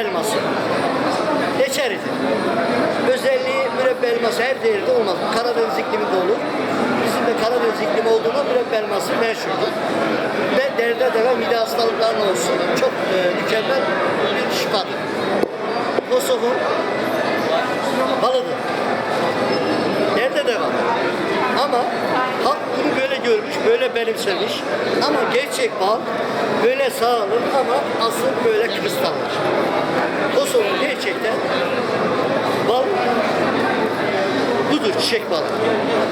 elması. Reçelidir. Özelliği mürebbe elması her yerde olmaz. Karadeniz ikliminde olur. Bizim de Karadeniz iklimi olduğunda mürebbe elması meşhurdur. Ve derde deve mide hastalıklarının olsun. Çok e, mükemmel bir şifadır. Kosov'un balıdır. Nerede de var. Ama halk bunu böyle görmüş, böyle benimsemiş. Ama gerçek bal böyle sağlanır ama asıl böyle kristallar. Kosova gerçekten bal budur çiçek balı.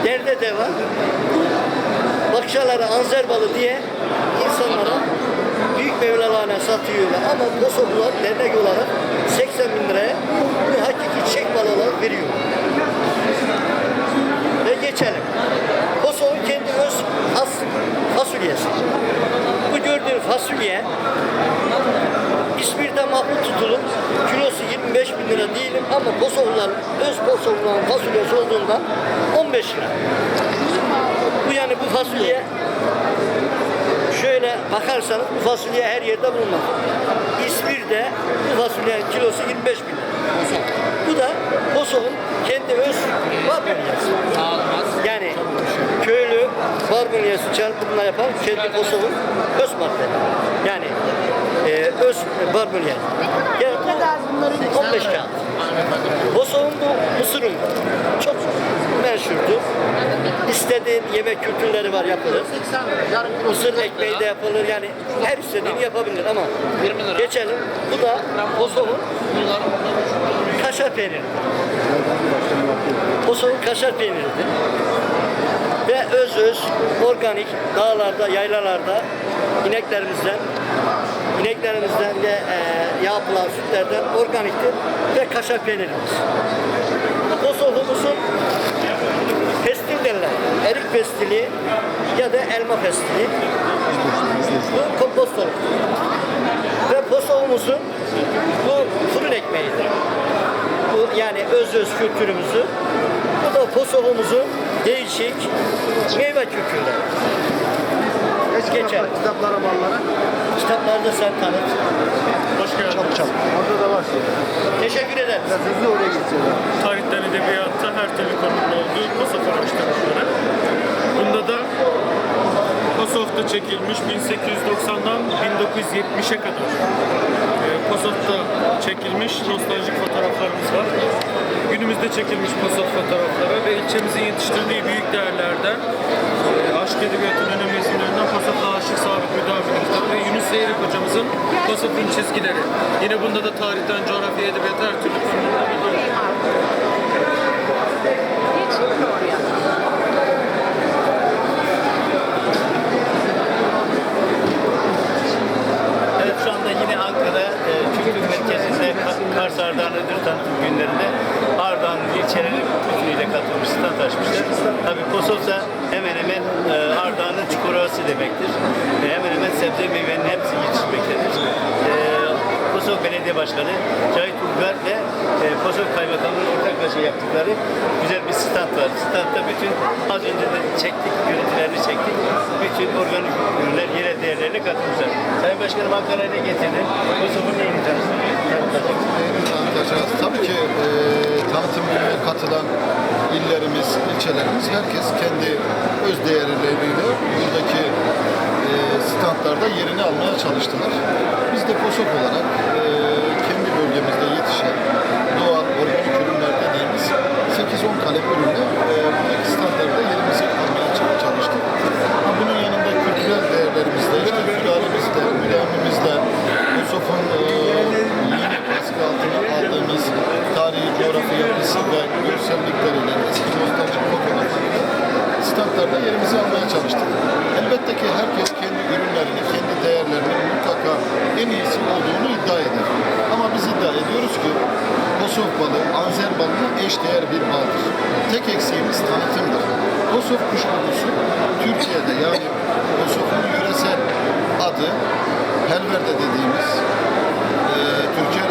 Derde de var. Bakşalara anzer balı diye insanlara büyük mevlalarına satıyorlar ama Kosovalılar dernek olarak 80 bin liraya bu hakiki çiçek balı olarak veriyor. Ve geçelim. Kosova'nın kendi öz has fasulyesi. Bu gördüğün fasulye İzmir'de mahmut tutulup kilosu 25 bin lira değilim ama Kosovalıların öz Kosovalıların fasulyesi olduğundan 15 lira. Bu yani bu fasulye şöyle bakarsanız bu fasulye her yerde bulunmaz. İzmir'de bu fasulyenin kilosu 25 bin lira. Bu da Kosova'nın kendi öz barbunyası. Yani köylü barbunyası çarpımla yapan kendi Kosova'nın öz madde. Yani e, öz barbunya. Yani Bunların 15 kağıt. Kosova'nın bu mısırın çok meşhurdur. İstediğin yemek kültürleri var yapılır. Mısır ekmeği de yapılır yani her istediğini yapabilir ama geçelim bu da Kosova'nın kaşar peyniri. Kosova'nın kaşar peyniridir. Ve öz öz organik dağlarda, yaylalarda ineklerimizden ineklerimizden ve e, yapılan sütlerden organiktir ve kaşar peynirimiz. Kosova'mızın pestil derler. Erik pestili ya da elma pestili. Bu kompost olur. Ve Kosova'mızın bu fırın ekmeğidir. Bu yani öz öz kültürümüzü. Bu da Kosova'mızın değişik meyve kültürü. Geçelim. Kitaplara, ballara. Kitaplarda sen tanıt. Hoş geldiniz. Çap çap. Orada da var. Teşekkür ederim. Biraz hızlı oraya geçeceğiz. Tarihten edebiyatta her türlü konunun olduğu Kosov araştırmaları. Bunda da Kosov'da çekilmiş 1890'dan 1970'e kadar e, Kosov'da çekilmiş nostaljik fotoğraflarımız var. Günümüzde çekilmiş Kosov fotoğrafları ve ilçemizin yetiştirdiği büyük değerlerden e, aşk edebiyatının önemli isimlerinden Kosov'da Kosov'un çizgileri. Yine bunda da tarihten, coğrafya, edebiyat her türlü şu anda yine Ankara e, Merkezi'nde Ka- Kars Ardahan Ödül Tanıtım günlerinde Ardahan ilçeleri bütünüyle katılmış, stand açmışlar. Tabii Kosovsa hemen hemen e, Ardahan'ın çukurovası demektir. E, hemen hemen sebze meyvenin hepsi Belediye Başkanı Cahit Ulgar ve e, Kosov Kaymakamı'nın ortaklaşa yaptıkları güzel bir stand var. Standta bütün az önce de çektik, görüntülerini çektik. Bütün organik ürünler, yere değerlerine katılmışlar. Sayın Başkanım Ankara'ya ne getirdin? Kosov'un neyini tanıtacak? tanıtacağız. Tabii ki e, tanıtım katılan illerimiz, ilçelerimiz herkes kendi öz değerleriyle buradaki e, standlarda yerini almaya çalıştılar. Biz de KOSOK olarak Kosov balı, Anzer balına eşdeğer bir baldır. Tek eksiğimiz tanıtımdır. Kosov kuşkurusu Türkiye'de yani Kosov'un yöresel adı Helverde dediğimiz e, Türkiye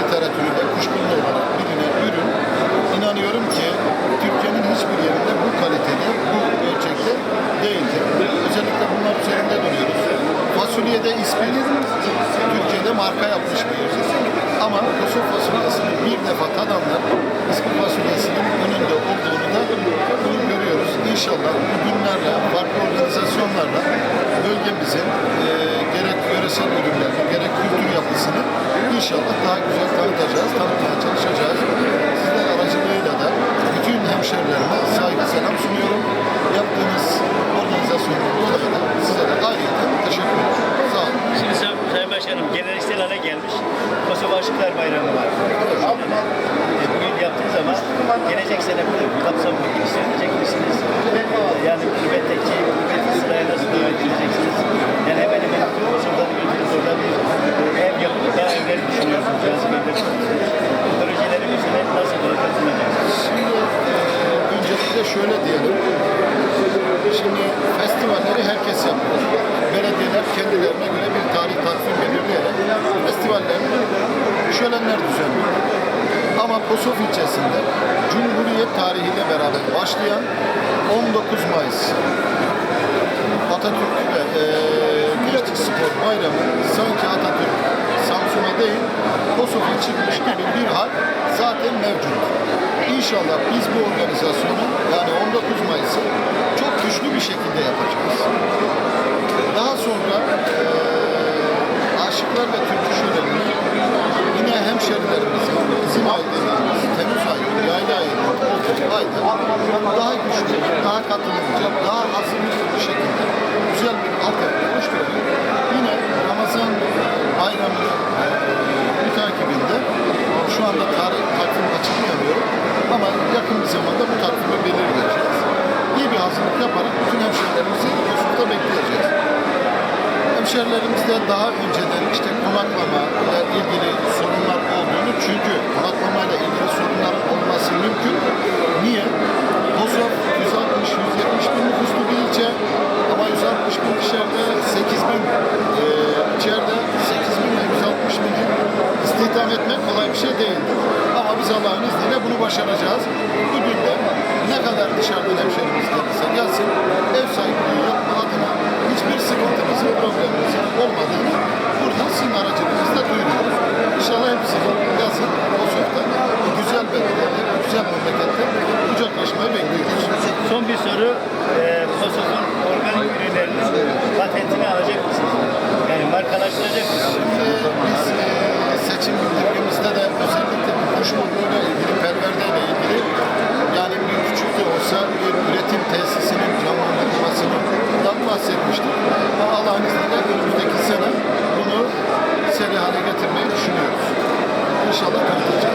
gelecek sene bu kapsamda geliştirecek misiniz? Ee, yani gurbetteki gurbeti sıraya nasıl devam edeceksiniz? Yani hemen hemen bütün koşulları götürüp orada bir ev yapıp daha evler düşünüyorsunuz. Yazık Bu projeleri mesela nasıl katılmayacaksınız? Şimdi e, öncelikle şöyle diyelim. Şimdi festivalleri herkes yapıyor. Belediyeler kendilerine göre bir tarih takvim belirleyerek festivallerini şölenler düzenliyor. Ama Posof ilçesinde Cumhuriyet tarihiyle beraber başlayan 19 Mayıs Atatürk ve e, Gençlik Spor Bayramı sanki Atatürk Samsun'a değil Kosova'ya çıkmış gibi bir hal zaten mevcut. İnşallah biz bu organizasyonu yani 19 Mayıs'ı çok güçlü bir şekilde yapacağız. Daha sonra e, Aşıklar ve Türkü Şöleni'ni yine hemşerilerimizin bizim ay dediğimiz Temmuz ayı, yayla ayı, olduğu ayda daha güçlü, daha katılımcı, daha hazırlıklı bir şekilde güzel bir altyapı oluşturarak yine Ramazan bayramının e, mütakibinde şu anda tarih takvim açıklayamıyorum ama yakın bir zamanda bu takvimi belirleyeceğiz. İyi bir hazırlık yaparak bütün hemşerilerimizi Yusuf'ta bekleyeceğiz. Hemşerilerimizde daha önceden işte konaklama ile ilgili sorunlar olduğunu çünkü konaklama ile ilgili sorunların olması mümkün. Niye? Kosovo 160-170 bin bahsetmiştik. Allah'ın izniyle önümüzdeki sene bunu seri hale getirmeyi düşünüyoruz. İnşallah katılacağız.